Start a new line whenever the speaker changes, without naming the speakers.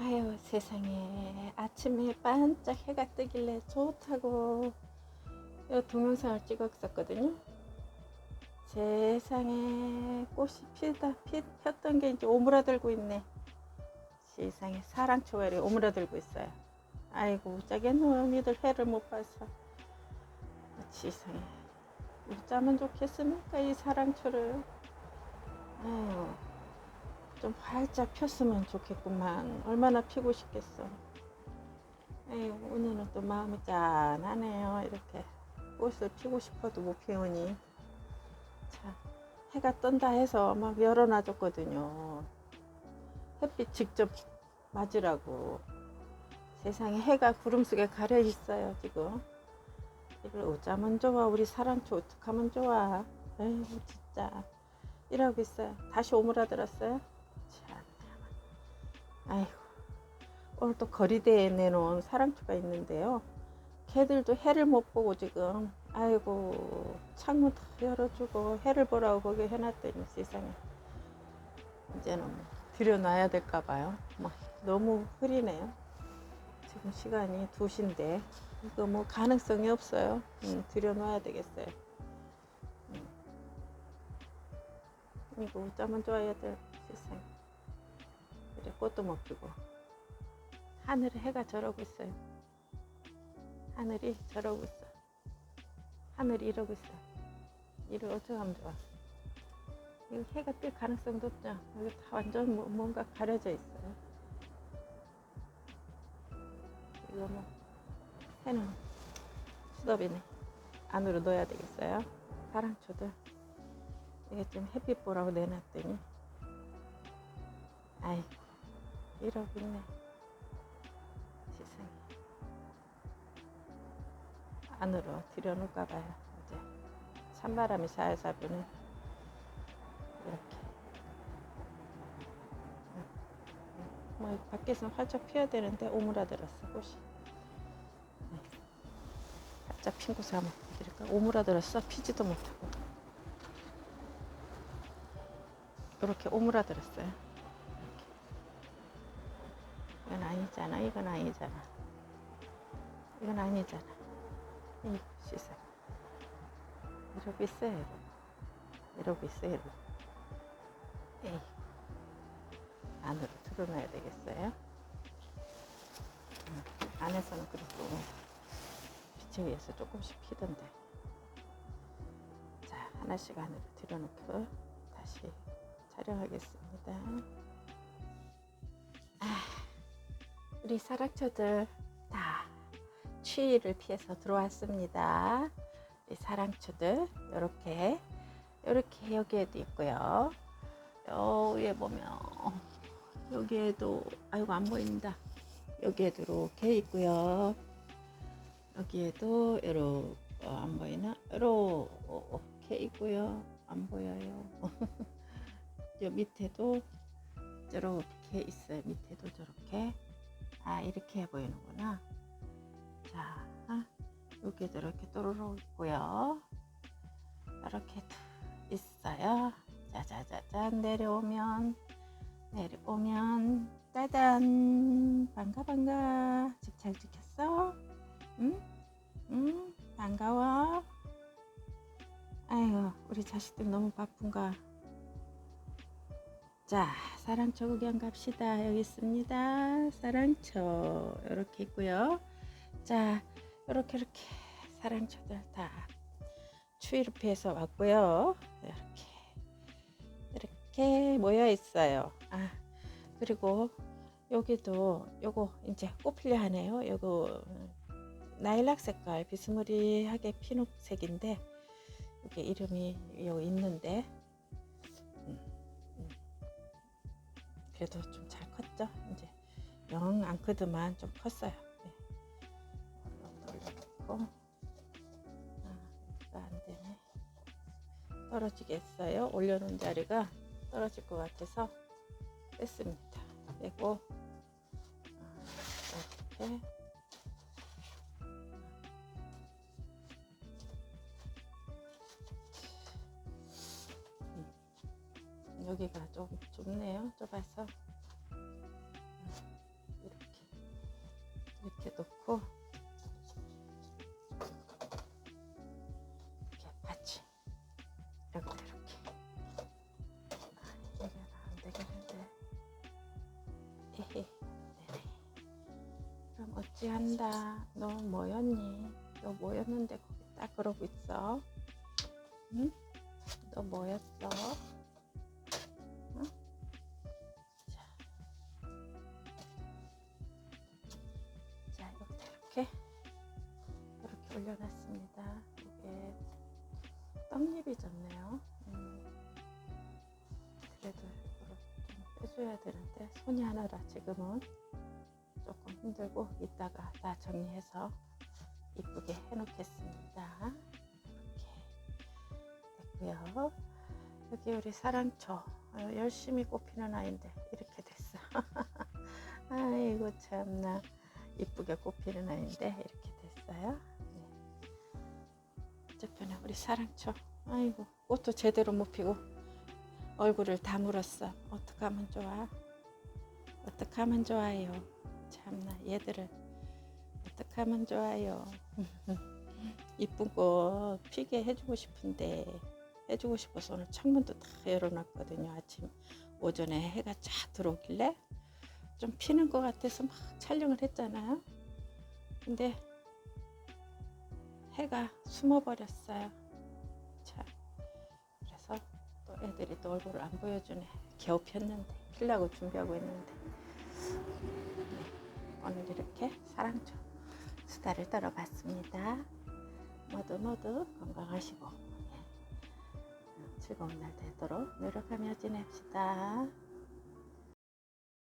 아유 세상에 아침에 반짝 해가 뜨길래 좋다고 이 동영상을 찍었었거든요. 세상에 꽃이 피다 피, 폈던 게 이제 오므라들고 있네. 세상에 사랑초가 이렇게 오므라들고 있어요. 아이고 짜게 놈이들 해를 못 봐서 세상에 어쩌면 좋겠습니까 이 사랑초를. 아유. 좀 활짝 폈으면 좋겠구만. 얼마나 피고 싶겠어. 에이, 오늘은 또 마음이 짠하네요. 이렇게 꽃을 피고 싶어도 못 피우니. 자, 해가 뜬다 해서 막 열어놔줬거든요. 햇빛 직접 맞으라고. 세상에 해가 구름 속에 가려 있어요, 지금. 이걸 어쩌면 좋아. 우리 사랑초 어떡하면 좋아. 에이, 진짜. 이러고 있어요. 다시 오므라들었어요. 참. 아이고. 오늘 또 거리대에 내놓은 사랑초가 있는데요. 걔들도 해를 못 보고 지금, 아이고, 창문 다 열어주고 해를 보라고 거기 해놨더니 세상에. 이제는 뭐 들여놔야 될까 봐요. 막 너무 흐리네요. 지금 시간이 2시인데, 이거 뭐 가능성이 없어요. 음, 들여놔야 되겠어요. 이거 어쩌면 좋아야 될 세상. 그래 꽃도 못 피고 하늘에 해가 저러고 있어요. 하늘이 저러고 있어. 하늘이 이러고 있어. 이를 하면 좋아? 이거 해가 뜰 가능성도 없죠. 여기 다 완전 뭐- 뭔가 가려져 있어요. 이거 뭐 해는 수덥이네. 안으로 넣어야 되겠어요. 사랑초들. 이게 좀 햇빛 보라고 내놨더니 아이고 이러고 있네 세상에. 안으로 들여놓을까 봐요 이제. 찬바람이 살살 부네 이렇게. 뭐 밖에서 활짝 피어야 되는데 오므라들었어 꽃이. 네. 활짝 핀 곳을 한번 보여드릴까? 오므라들었어? 피지도 못하고. 이렇게 오므라들었어요. 이건 아니잖아. 이건 아니잖아. 이건 아니잖아. 이 시선. 이러고 있어요. 이러고, 이러고 있어요. 에이. 안으로 들어놔야 되겠어요. 음, 안에서는 그래도 빛에 의해서 조금씩 피던데. 자, 하나씩 안으로 들여놓고 다시 촬영하겠습니다. 우리 사랑초들 다 추위를 피해서 들어왔습니다. 이 사랑초들 이렇게 이렇게 여기에도 있고요. 요 위에 보면 여기에도 아이고 안 보인다. 여기에도 이렇게 있고요. 여기에도 이렇게 어, 안 보이나? 이렇게 있고요. 안 보여요. 요 밑에도 저렇게 있어요. 밑에도 저렇게. 아, 이렇게 보이는구나. 자, 여기도 이렇게 또르륵 있고요. 이렇게 있어요. 짜자자잔 내려오면, 내려오면, 짜잔! 반가, 반가. 집 잘 지켰어? 응? 응? 반가워? 아이고, 우리 자식들 너무 바쁜가? 자, 사랑초 구경 갑시다. 여기 있습니다. 사랑초 이렇게 있고요. 자, 이렇게 이렇게 사랑초들 다 추위를 피해서 왔고요. 이렇게 이렇게 모여 있어요. 아, 그리고 여기도 요거 이제 꽃필려 하네요. 요거 나일락 색깔 비스무리하게 피녹색인데 이게 이름이 요 있는데 그래도 좀 잘 컸죠. 이제 영 안 크더만 좀 컸어요. 네. 올려놓고 아, 안 되네. 떨어지겠어요. 올려놓은 자리가 떨어질 것 같아서 뺐습니다. 빼고 아, 이렇게 어, 좀 좁네요. 좁아서. 이렇게. 이렇게 놓고. 이렇게 받지 이렇게 이렇게. 아, 이게 안 되겠는데 에헤. 네네. 그럼 어찌한다. 너 뭐였니? 너 뭐였는데 거기 딱 그러고 있어? 응? 너 뭐였어? 올려놨습니다. 이게 떡잎이 졌네요. 음, 그래도 좀 빼줘야 되는데 손이 하나라 지금은 조금 힘들고 이따가 다 정리해서 이쁘게 해놓겠습니다. 이렇게 됐고요. 여기 우리 사랑초 어, 열심히 꽃피는 아이인데 이렇게 됐어. 아이고 참나 이쁘게 꽃피는 아이인데 이렇게 됐어요. 네. 저편에 우리 사랑초 아이고 꽃도 제대로 못 피고 얼굴을 다 물었어. 어떡하면 좋아? 어떡하면 좋아요? 참나 얘들을 어떡하면 좋아요? 이쁜 꽃 피게 해주고 싶은데 해주고 싶어서 오늘 창문도 다 열어놨거든요. 아침 오전에 해가 쫙 들어오길래 좀 피는 것 같아서 막 촬영을 했잖아요. 근데 해가 숨어버렸어요. 자, 그래서 또 애들이 또 얼굴을 안 보여주네. 겨우 폈는데 피려고 준비하고 있는데 네, 오늘 이렇게 사랑초 수다를 떨어봤습니다. 모두 모두 건강하시고 네, 즐거운 날 되도록 노력하며 지냅시다.